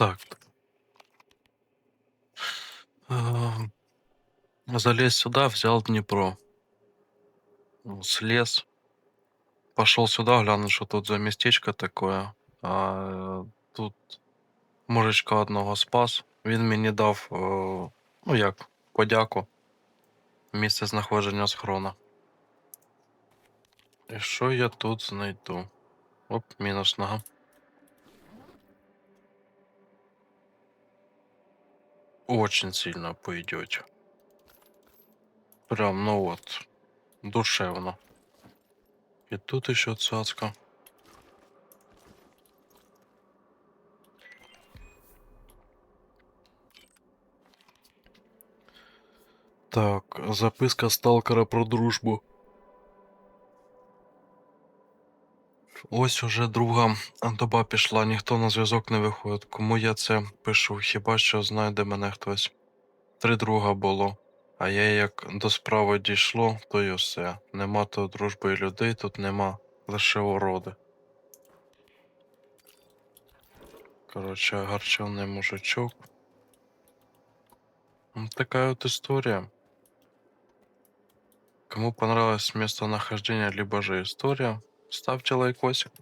Так. А, Залез сюда, взял Днепро. Слез. Пошел сюда, глянул, что тут за местечко такое. А, тут мужичка одного спас. Він мені дав, е, ну як, подяку. Місце знаходження схрона. І що я тут знайду? Оп, мінус нога. Очень сильно пойдете. Прям, ну вот, душевно. И тут еще цацка. Так, записка сталкера про дружбу. Ось уже друга доба пішла, ніхто на зв'язок не виходить. Кому я це пишу? Хіба що знайде мене хтось. Три друга було. А я як до справи дійшло, то й усе. Нема то дружби і людей, тут нема лише уроди. Коротше, гарчовний мужичок. Ну, Такая вот история. Кому понравилось местонахождение, либо же история, ставьте лайкосик.